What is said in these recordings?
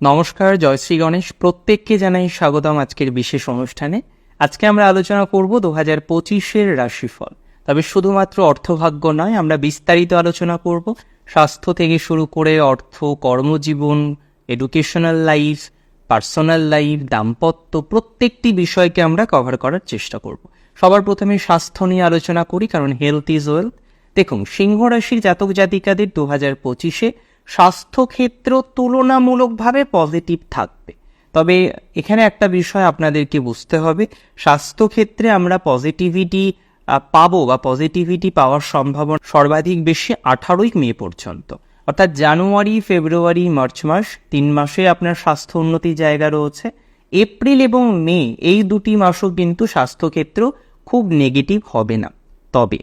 নমস্কার জয়শ্রী গণেশ। প্রত্যেককে জানাই স্বাগতম আজকের বিশেষ অনুষ্ঠানে। আজকে আমরা আলোচনা করব দু হাজার পঁচিশের রাশিফল। তবে শুধুমাত্র অর্থভাগ্য নয়, আমরা বিস্তারিত আলোচনা করব স্বাস্থ্য থেকে শুরু করে অর্থ, কর্মজীবন এডুকেশনাল লাইফ পার্সোনাল লাইফ দাম্পত্য, প্রত্যেকটি বিষয়কে আমরা কভার করার চেষ্টা করব। সবার প্রথমে স্বাস্থ্য নিয়ে আলোচনা করি, কারণ হেলথ ইজ ওয়েলথ দেখুন, সিংহ রাশির জাতক জাতিকাদের দু হাজার পঁচিশে স্বাস্থ্যক্ষেত্র তুলনামূলকভাবে পজিটিভ থাকবে। তবে এখানে একটা বিষয় আপনাদেরকে বুঝতে হবে, স্বাস্থ্যক্ষেত্রে আমরা পজিটিভিটি পাবো বা পজিটিভিটি পাওয়ার সম্ভাবনা সর্বাধিক বেশি আঠারোই মে পর্যন্ত। অর্থাৎ জানুয়ারি, ফেব্রুয়ারি, মার্চ মাস, তিন মাসে আপনার স্বাস্থ্য উন্নতির জায়গা রয়েছে। এপ্রিল এবং মে, এই দুটি মাসও কিন্তু স্বাস্থ্যক্ষেত্র খুব নেগেটিভ হবে না। তবে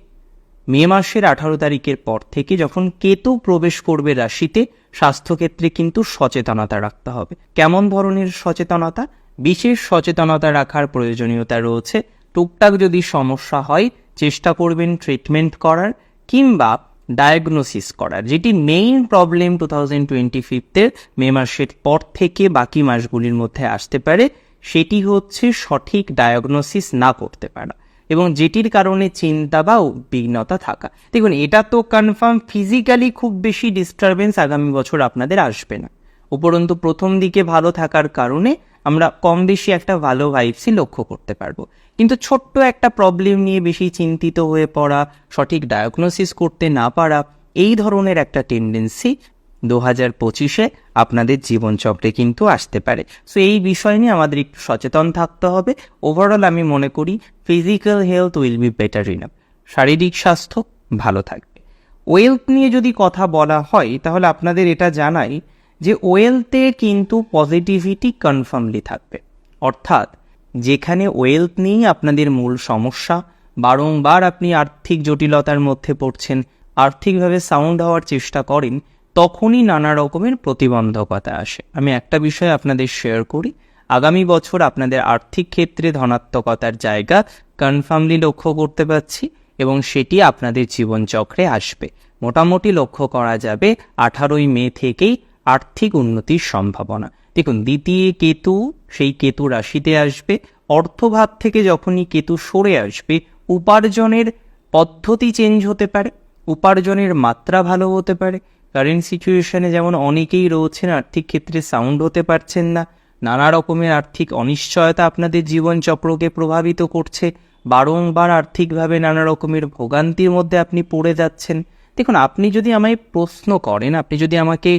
মে মাসের আঠারো তারিখের পর থেকে যখন কেতু প্রবেশ করবে রাশিতে, স্বাস্থ্যক্ষেত্রে কিন্তু সচেতনতা রাখতে হবে। কেমন ধরনের সচেতনতা? বিশেষ সচেতনতা রাখার প্রয়োজনীয়তা রয়েছে। টুকটাক যদি সমস্যা হয়, চেষ্টা করবেন ট্রিটমেন্ট করার কিংবা ডায়াগনোসিস করার। যেটি main problem two thousand twenty ফিফথের May মাসের পর থেকে বাকি মাসগুলির মধ্যে আসতে পারে, সেটি হচ্ছে সঠিক ডায়াগনোসিস না করতে পারা। এবং যেটির কারণে চিন্তা বা উদ্বিগ্নতা থাকা। দেখুন, এটা তো কনফার্ম ফিজিক্যালি খুব বেশি ডিস্টারবেন্স আগামী বছর আপনাদের আসবে না। উপরন্তু প্রথম দিকে ভালো থাকার কারণে আমরা কম বেশি একটা ভালো ভাইবসই লক্ষ্য করতে পারব। কিন্তু ছোট্ট একটা প্রবলেম নিয়ে বেশি চিন্তিত হয়ে পড়া, সঠিক ডায়াগনোসিস করতে না পারা, এই ধরনের একটা টেন্ডেন্সি দু হাজার পঁচিশে আপনাদের জীবনচক্রে কিন্তু আসতে পারে। সো এই বিষয় নিয়ে আমাদের একটু সচেতন থাকতে হবে। ওভারঅল আমি মনে করি physical health will be better enough শারীরিক স্বাস্থ্য ভালো থাকবে। ওয়েলথ নিয়ে যদি কথা বলা হয়, তাহলে আপনাদের এটা জানাই যে ওয়েলথে কিন্তু পজিটিভিটি কনফার্মলি থাকবে। অর্থাৎ, যেখানে ওয়েলথ নিয়েই আপনাদের মূল সমস্যা, বারংবার আপনি আর্থিক জটিলতার মধ্যে পড়ছেন, আর্থিকভাবে সাউন্ড হওয়ার চেষ্টা করেন তখনই নানা রকমের প্রতিবন্ধকতা আসে। আমি একটা বিষয় আপনাদের শেয়ার করি। আগামী বছর আপনাদের আর্থিক ক্ষেত্রে ধনাত্মকতার জায়গা কনফার্মলি লক্ষ্য করতে পারছি এবং সেটি আপনাদের জীবনচক্রে আসবে। মোটামুটি লক্ষ্য করা যাবে আঠারোই মে থেকেই আর্থিক উন্নতির সম্ভাবনা। দেখুন, দ্বিতীয় কেতু, সেই কেতু রাশিতে আসবে। অর্থভাব থেকে যখনই কেতু সরে আসবে, উপার্জনের পদ্ধতি চেঞ্জ হতে পারে, উপার্জনের মাত্রা ভালো হতে পারে কারেন্ট সিচুয়েশনে যেমন অনেকেই রয়েছেন, আর্থিক ক্ষেত্রে সাউন্ড হতে পারছেন না। নানা রকমের আর্থিক অনিশ্চয়তা আপনাদের জীবনচক্রকে প্রভাবিত করছে। বারংবার আর্থিকভাবে নানা রকমের ভোগান্তির মধ্যে আপনি পড়ে যাচ্ছেন। দেখুন, আপনি যদি আমায় প্রশ্ন করেন, আপনি যদি আমাকে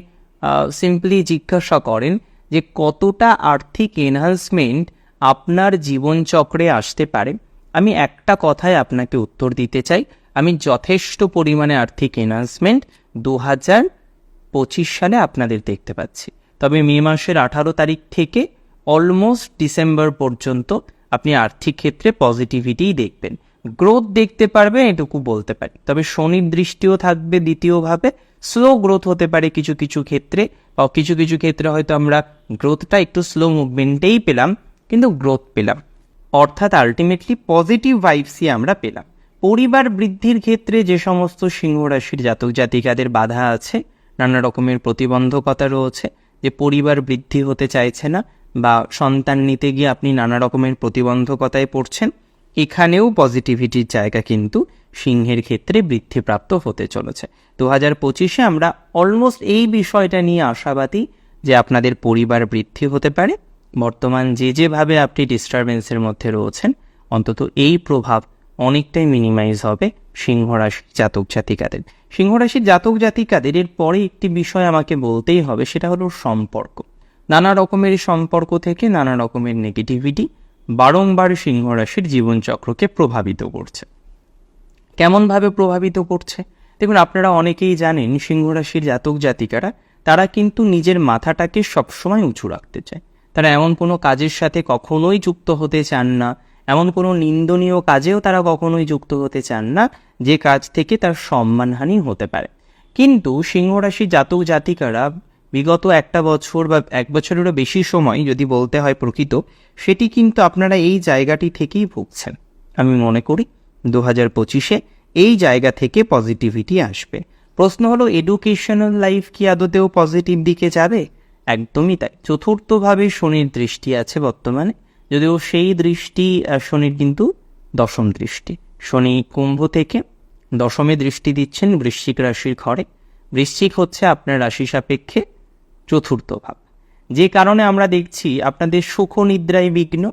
সিম্পলি জিজ্ঞাসা করেন যে কতটা আর্থিক এনহান্সমেন্ট আপনার জীবনচক্রে আসতে পারে, আমি একটা কথায় আপনাকে উত্তর দিতে চাই। আমি যথেষ্ট পরিমাণে আর্থিক এনহান্সমেন্ট দু হাজার পঁচিশ সালে আপনাদের দেখতে পাচ্ছি। তবে মে মাসের আঠারো তারিখ থেকে অলমোস্ট ডিসেম্বর পর্যন্ত আপনি আর্থিক ক্ষেত্রে পজিটিভিটিই দেখবেন। গ্রোথ দেখতে পারবেন, এটুকু বলতে পারি। তবে শনির দৃষ্টিও থাকবে দ্বিতীয়ভাবে। স্লো গ্রোথ হতে পারে কিছু কিছু ক্ষেত্রে বা কিছু কিছু ক্ষেত্রে হয়তো আমরা গ্রোথটা একটু স্লো মুভমেন্টেই পেলাম, কিন্তু গ্রোথ পেলাম। অর্থাৎ আলটিমেটলি পজিটিভ ভাইবসই আমরা পেলাম। পরিবার বৃদ্ধির ক্ষেত্রে যে সমস্ত সিংহ রাশির জাতক জাতিকাদের বাধা আছে, নানা রকমের প্রতিবন্ধকতা রয়েছে, যে পরিবার বৃদ্ধি হতে চাইছে না বা সন্তান নিতে গিয়ে আপনি নানা রকমের প্রতিবন্ধকতায় পড়ছেন, এখানেও পজিটিভিটির জায়গা কিন্তু সিংহের ক্ষেত্রে বৃদ্ধিপ্রাপ্ত হতে চলেছে। দু হাজার পঁচিশে আমরা অলমোস্ট এই বিষয়টা নিয়ে আশাবাদী যে আপনাদের পরিবার বৃদ্ধি হতে পারে। বর্তমান যে যেভাবে আপনি ডিস্টারবেন্সের মধ্যে রয়েছেন, অন্তত এই প্রভাব অনেকটাই মিনিমাইজ হবে সিংহ রাশির জাতক জাতিকাদের। সিংহ রাশির জাতক জাতিকাদের এর পরে একটি বিষয় আমাকে বলতেই হবে, সেটা হলো সম্পর্ক। নানা রকমের সম্পর্ক থেকে নানা রকমের নেগেটিভিটি বারংবার সিংহ রাশির জীবনচক্রকে প্রভাবিত করছে। কেমনভাবে প্রভাবিত করছে? দেখুন, আপনারা অনেকেই জানেন, সিংহ রাশির জাতক জাতিকারা, তারা কিন্তু নিজের মাথাটাকে সবসময় উঁচু রাখতে চায়। তারা এমন কোনো কাজের সাথে কখনোই যুক্ত হতে চান না এমন কোনো নিন্দনীয় কাজেও তারা কখনোই যুক্ত হতে চান না, যে কাজ থেকে তার সম্মানহানি হতে পারে। কিন্তু সিংহরাশি জাতক জাতিকারা বিগত একটা বছর বা এক বছরেরও বেশি সময় যদি বলতে হয় প্রকৃত, সেটি কিন্তু আপনারা এই জায়গাটি থেকেই ভুগছেন। আমি মনে করি দু হাজার পঁচিশে এই জায়গা থেকে পজিটিভিটি আসবে। প্রশ্ন হলো এডুকেশনাল লাইফ কি আদতেও পজিটিভ দিকে যাবে? একদমই তাই। চতুর্থভাবে শনির দৃষ্টি আছে বর্তমানে। যদিও সেই দৃষ্টি শনির কিন্তু দশম দৃষ্টি। শনি কুম্ভ থেকে দশমে দৃষ্টি দিচ্ছেন বৃশ্চিক রাশির ঘরে। বৃশ্চিক হচ্ছে আপনার রাশি সাপেক্ষে চতুর্থ ভাব। যে কারণে আমরা দেখছি আপনাদের সুখ নিদ্রায় বিঘ্ন,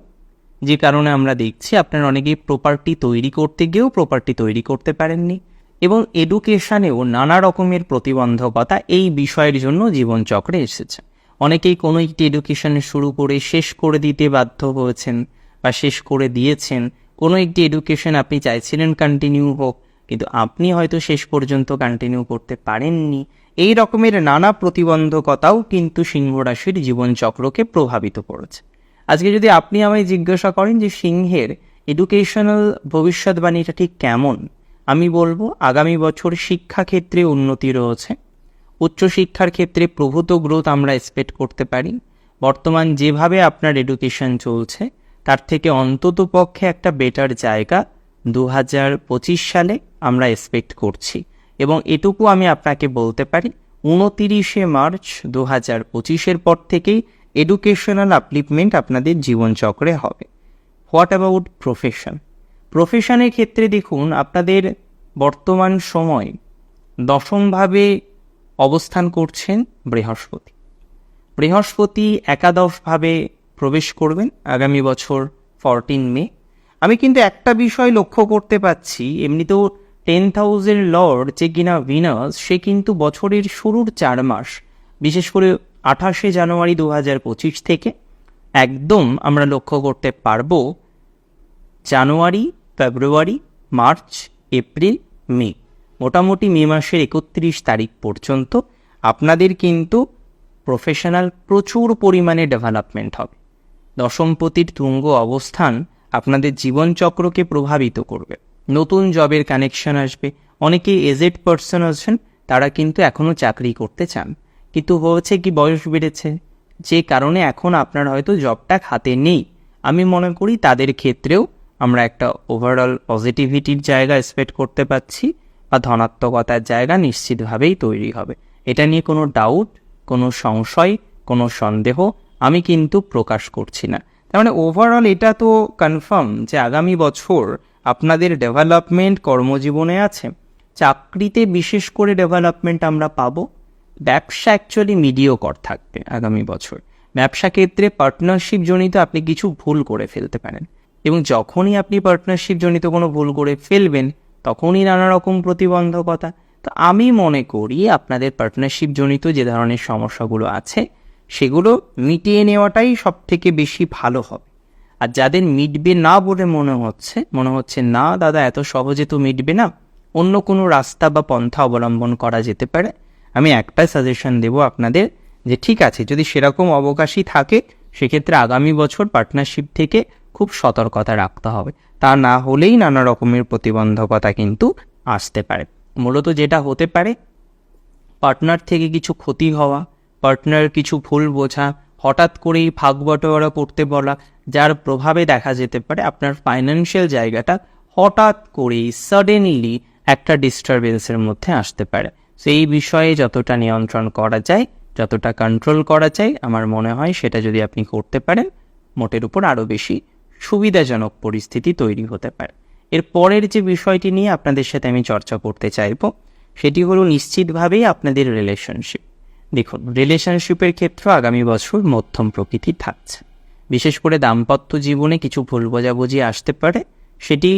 যে কারণে আমরা দেখছি আপনার অনেকেই প্রপার্টি তৈরি করতে গিয়েও প্রপার্টি তৈরি করতে পারেননি এবং এডুকেশনেও নানা রকমের প্রতিবন্ধকতা এই বিষয়ের জন্য জীবনচক্রে এসেছে। অনেকেই কোনো একটি এডুকেশন শুরু করে শেষ করে দিতে বাধ্য হয়েছেন বা শেষ করে দিয়েছেন। কোনো একটি এডুকেশন আপনি চাইছিলেন কন্টিনিউ হোক, কিন্তু আপনি হয়তো শেষ পর্যন্ত কন্টিনিউ করতে পারেননি। এই রকমের নানা প্রতিবন্ধকতাও কিন্তু সিংহ রাশির জীবনচক্রকে প্রভাবিত করেছে। আজকে যদি আপনি আমায় জিজ্ঞাসা করেন যে সিংহের এডুকেশনাল ভবিষ্যৎবাণীটা ঠিক কেমন, আমি বলব আগামী বছর শিক্ষাক্ষেত্রে উন্নতি রয়েছে। উচ্চশিক্ষার ক্ষেত্রে প্রভূত গ্রোথ আমরা এক্সপেক্ট করতে পারি। বর্তমান যেভাবে আপনার এডুকেশন চলছে, তার থেকে অন্তত পক্ষে একটা বেটার জায়গা দু হাজার পঁচিশ সালে আমরা এক্সপেক্ট করছি। এবং এটুকু আমি আপনাকে বলতে পারি, উনতিরিশে মার্চ দু হাজার পঁচিশের পর থেকেই এডুকেশনাল আপলিপমেন্ট আপনাদের জীবনচক্রে হবে। হোয়াট অ্যাবাউট প্রফেশন প্রফেশনের ক্ষেত্রে দেখুন, আপনাদের বর্তমান সময় দশমভাবে অবস্থান করছেন বৃহস্পতি। বৃহস্পতি একাদশভাবে প্রবেশ করবেন আগামী বছর ফরটিন মে। আমি কিন্তু একটা বিষয় লক্ষ্য করতে পাচ্ছি, এমনিতেও টেন থাউজেন্ড লর্ড যে কিনা ভিনাস সে কিন্তু বছরের শুরুর চার মাস, বিশেষ করে আঠাশে জানুয়ারি দু হাজার পঁচিশ থেকে। একদম আমরা লক্ষ্য করতে পারব জানুয়ারি, ফেব্রুয়ারি, মার্চ, এপ্রিল, মে। মোটামুটি মে মাসের একত্রিশ তারিখ পর্যন্ত আপনাদের কিন্তু প্রফেশনাল প্রচুর পরিমাণে ডেভেলপমেন্ট হবে। দশমপতির তুঙ্গ অবস্থান আপনাদের জীবনচক্রকে প্রভাবিত করবে। নতুন জবের কানেকশন আসবে। অনেকেই এজেড পার্সন আছেন, তারা কিন্তু এখনও চাকরি করতে চান। কিন্তু হয়েছে কি, বয়স বেড়েছে। যে কারণে এখন আপনার হয়তো জবটা হাতে নেই। আমি মনে করি তাদের ক্ষেত্রেও আমরা একটা ওভারঅল পজিটিভিটির জায়গা এক্সপেক্ট করতে পারছি। বা ধনাত্মকতার জায়গা নিশ্চিতভাবেই তৈরি হবে। এটা নিয়ে কোনো ডাউট কোনো সংশয়, কোনো সন্দেহ আমি কিন্তু প্রকাশ করছি না। তার মানে ওভারঅল এটা তো কনফার্ম যে আগামী বছর আপনাদের ডেভেলপমেন্ট কর্মজীবনে আছে। চাকরিতে বিশেষ করে ডেভেলপমেন্ট আমরা পাবো। ব্যবসা অ্যাকচুয়ালি মিডিয়কর থাকবে আগামী বছর। ব্যবসা ক্ষেত্রে পার্টনারশিপ জনিত আপনি কিছু ভুল করে ফেলতে পারেন। এবং যখনই আপনি পার্টনারশিপ জনিত কোনো ভুল করে ফেলবেন তখনই নানা রকম প্রতিবন্ধকতা। তো আমি মনে করি আপনাদের পার্টনারশিপ জনিত যে ধরনের সমস্যাগুলো আছে, সেগুলো মিটিয়ে নেওয়াটাই সব থেকে বেশি ভালো হবে। আর যাদের মিটবে না বলে মনে হচ্ছে মনে হচ্ছে, না, দাদা, এত সহজে তো মিটবে না। অন্য কোনো রাস্তা বা পন্থা অবলম্বন করা যেতে পারে। আমি একটাই সাজেশন দেব আপনাদের যে, ঠিক আছে, যদি সেরকম অবকাশই থাকে, সেক্ষেত্রে আগামী বছর পার্টনারশিপ থেকে খুব সতর্কতা রাখতে হবে। তা না হলেই নানা রকমের প্রতিবন্ধকতা কিন্তু আসতে পারে। মূলত যেটা হতে পারে, পার্টনার থেকে কিছু ক্ষতি হওয়া, পার্টনার কিছু ভুল বোঝা, হঠাৎ করেই ভাগ বটোয়ারা করতে বলা, যার প্রভাবে দেখা যেতে পারে আপনার ফাইন্যান্সিয়াল জায়গাটা হঠাৎ করেই সাডেনলি একটা ডিস্টারবেন্সের মধ্যে আসতে পারে। সেই বিষয়ে যতটা নিয়ন্ত্রণ করা যায়, যতটা কন্ট্রোল করা যায়, আমার মনে হয় সেটা যদি আপনি করতে পারেন, মোটের উপর আরও বেশি সুবিধাজনক পরিস্থিতি তৈরি হতে পারে। এর পরের যে বিষয়টি নিয়ে আপনাদের সাথে আমি চর্চা করতে চাইব, সেটি হলো নিশ্চিতভাবেই আপনাদের রিলেশনশিপ দেখুন রিলেশনশিপের ক্ষেত্রে আগামী বছর মধ্যম প্রকৃতি থাকছে। বিশেষ করে দাম্পত্য জীবনে কিছু ভুল বোঝাবুঝি আসতে পারে, সেটি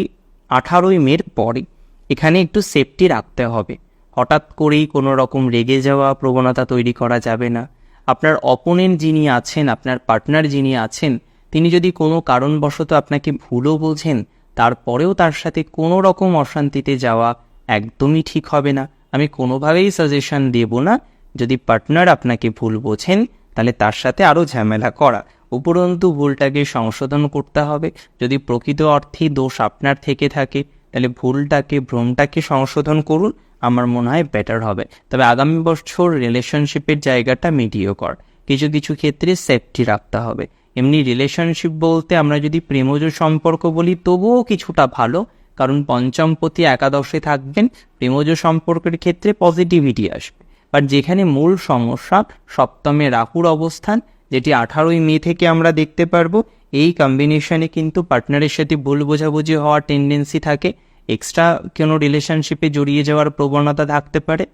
আঠারোই মের পরে। এখানে একটু সেফটি রাখতে হবে। হঠাৎ করেই কোনো রকম রেগে যাওয়া, প্রবণতা তৈরি করা যাবে না। আপনার অপোনেন্ট যিনি আছেন, আপনার পার্টনার যিনি আছেন তিনি যদি কোনো কারণবশত আপনাকে ভুলও বোঝেন, তারপরেও তার সাথে কোনো রকম অশান্তিতে যাওয়া একদমই ঠিক হবে না। আমি কোনোভাবেই সাজেশন দেব না। যদি পার্টনার আপনাকে ভুল বোঝেন, তাহলে তার সাথে আরও ঝামেলা করা। উপরন্তু ভুলটাকে সংশোধন করতে হবে। যদি প্রকৃত অর্থে দোষ আপনার থেকে থাকে, তাহলে ভুলটাকে, ভ্রমটাকে সংশোধন করুন। আমার মনে হয় বেটার হবে। তবে আগামী বছর রিলেশনশিপের জায়গাটা মিডিও কর কিছু কিছু ক্ষেত্রে সেফটি রাখতে হবে। এমনি রিলেশনশিপ বলতে আমরা যদি প্রেমজ সম্পর্ক বলি, তবুও কিছুটা ভালো। কারণ পঞ্চমপতি একাদশে থাকবেন, প্রেমজ সম্পর্কের ক্ষেত্রে পজিটিভিটি আসবে। বাট যেখানে মূল সমস্যা, সপ্তমে রাহুর অবস্থান, যেটি আঠারোই মে থেকে আমরা দেখতে পারব, এই কম্বিনেশনে কিন্তু পার্টনারের সাথে ভুল বোঝাবুঝি হওয়ার টেন্ডেন্সি থাকে। এক্সট্রা কোনো রিলেশনশিপে জড়িয়ে যাওয়ার প্রবণতা থাকতে পারে,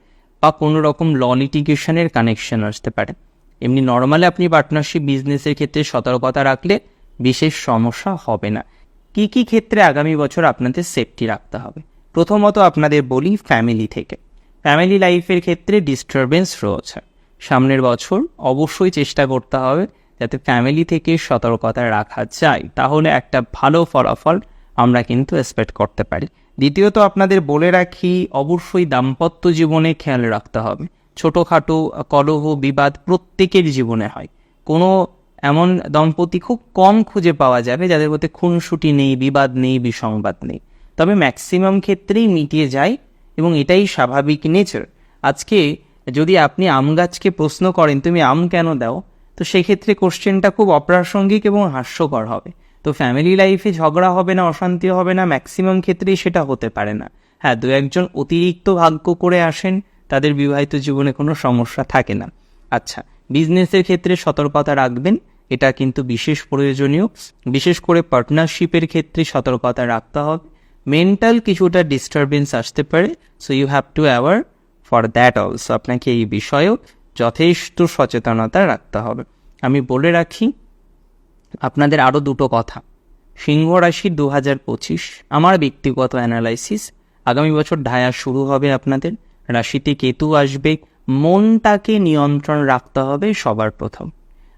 বা কোনো রকম ল লিটিগেশনের কানেকশন আসতে পারে। এমনি নর্মালি আপনি পার্টনারশিপ বিজনেসের ক্ষেত্রে সতর্কতা রাখলে বিশেষ সমস্যা হবে না। কি কি ক্ষেত্রে আগামী বছর আপনাদের সেফটি রাখতে হবে? প্রথমত আপনাদের বলি ফ্যামিলি থেকে। ফ্যামিলি লাইফের ক্ষেত্রে ডিস্টারবেন্স রয়েছে। সামনের বছর অবশ্যই চেষ্টা করতে হবে যাতে ফ্যামিলি থেকে সতর্কতা রাখা যায়। তাহলে একটা ভালো ফলাফল আমরা কিন্তু এক্সপেক্ট করতে পারি। দ্বিতীয়ত আপনাদের বলে রাখি, অবশ্যই দাম্পত্য জীবনে খেয়াল রাখতে হবে। ছোটোখাটো কলহ, বিবাদ প্রত্যেকের জীবনে হয়। কোনো এমন দম্পতি খুব কম খুঁজে পাওয়া যাবে যাদের মধ্যে খুনসুটি নেই, বিবাদ নেই, বিসংবাদ নেই। তবে ম্যাক্সিমাম ক্ষেত্রেই মিটিয়ে যায় এবং এটাই স্বাভাবিক নেচার আজকে যদি আপনি আম গাছকে প্রশ্ন করেন, তুমি আম কেন দাও? তো সেক্ষেত্রে কোশ্চেনটা খুব অপ্রাসঙ্গিক এবং হাস্যকর হবে। তো ফ্যামিলি লাইফে ঝগড়া হবে না, অশান্তি হবে না ম্যাক্সিমাম ক্ষেত্রেই সেটা হতে পারে না। হ্যাঁ দু একজন অতিরিক্ত ভাগ্য করে আসেন তাদের বিবাহিত জীবনে কোনো সমস্যা থাকে না। আচ্ছা বিজনেসের ক্ষেত্রে সতর্কতা রাখবেন, এটা কিন্তু বিশেষ প্রয়োজনীয়। বিশেষ করে পার্টনারশিপের ক্ষেত্রে সতর্কতা রাখতে হবে। মেন্টাল কিছুটা ডিস্টারবেন্স আসতে পারে so you have to aware for that also আপনাকে এই বিষয়েও যথেষ্ট সচেতনতা রাখতে হবে। আমি বলে রাখি, আপনাদের আরও দুটো কথা। সিংহ রাশি দু হাজার পঁচিশ, আমার ব্যক্তিগত অ্যানালাইসিস আগামী বছর ঢায়া শুরু হবে আপনাদের। রাশিতে কেতু আসবে, মনটাকে নিয়ন্ত্রণ রাখতে হবে সবার প্রথম।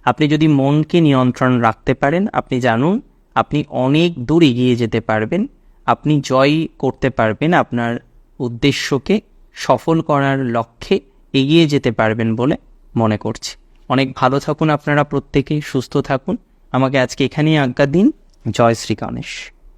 আপনি যদি মনকে নিয়ন্ত্রণ রাখতে পারেন, আপনি জানুন, আপনি অনেক দূর এগিয়ে যেতে পারবেন, আপনি জয় করতে পারবেন আপনার উদ্দেশ্যকে সফল করার লক্ষ্যে এগিয়ে যেতে পারবেন বলে মনে করছি। অনেক ভালো থাকুন আপনারা প্রত্যেকেই সুস্থ থাকুন। আমাকে আজকে এখানেই আজ্ঞা দিন। জয় শ্রী গণেশ।